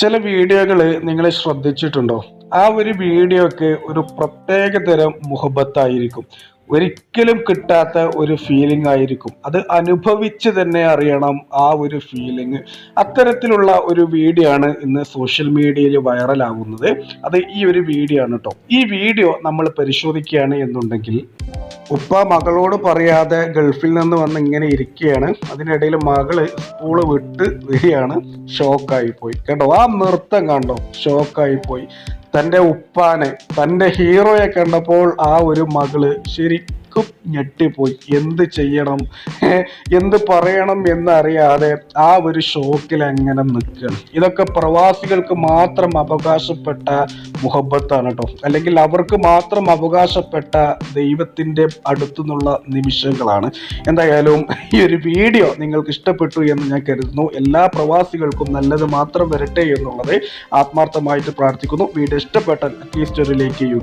ചില വീഡിയോകൾ നിങ്ങൾ ശ്രദ്ധിച്ചിട്ടുണ്ടോ? ആ ഒരു വീഡിയോക്ക് ഒരു പ്രത്യേക തരം മുഹബത്തായിരിക്കും. ഒരിക്കലും കിട്ടാത്ത ഒരു ഫീലിംഗ് ആയിരിക്കും. അത് അനുഭവിച്ച് തന്നെ അറിയണം ആ ഒരു ഫീലിംഗ് അത്തരത്തിലുള്ള ഒരു വീഡിയോ ആണ് ഇന്ന് സോഷ്യൽ മീഡിയയിൽ വൈറലാകുന്നത് അത് ഈ ഒരു വീഡിയോ ആണ് കേട്ടോ ഈ വീഡിയോ നമ്മൾ പരിശോധിക്കുകയാണ് എന്നുണ്ടെങ്കിൽ ഉപ്പ മകളോട് പറയാതെ ഗൾഫിൽ നിന്ന് വന്ന് ഇങ്ങനെ ഇരിക്കുകയാണ്. അതിനിടയിൽ മകൾ സ്കൂൾ വിട്ട് വരികയാണ്. ഷോക്കായി പോയി. കേട്ടോ ആ നൃത്തം കണ്ടോ? ഷോക്കായി പോയി. തന്റെ ഉപ്പാനെ തന്റെ ഹീറോയെ കണ്ടപ്പോൾ ആ ഒരു മകൾ ശരിക്കും ഞെട്ടിപ്പോയി. എന്ത് ചെയ്യണം? എന്ത് പറയണം എന്നറിയാതെ ആ ഒരു ഷോക്കിൽ അങ്ങനെ നിൽക്കണം ഇതൊക്കെ പ്രവാസികൾക്ക് മാത്രം അവകാശപ്പെട്ട മുഹബത്താണ് കേട്ടോ അല്ലെങ്കിൽ അവർക്ക് മാത്രം അവകാശപ്പെട്ട ദൈവത്തിന്റെ അടുത്തുനിന്നുള്ള നിമിഷങ്ങളാണ്. എന്തായാലും ഈ ഒരു വീഡിയോ നിങ്ങൾക്ക് ഇഷ്ടപ്പെട്ടു എന്ന് ഞാൻ കരുതുന്നു. എല്ലാ പ്രവാസികൾക്കും നല്ലത് മാത്രം വരട്ടെ എന്നുള്ളത് ആത്മാർത്ഥമായിട്ട് പ്രാർത്ഥിക്കുന്നു. വീഡിയോ ഇഷ്ടപ്പെട്ടാൽ അറ്റ്ലീസ്റ്റ് ഒരു ലൈക്ക് ചെയ്യൂ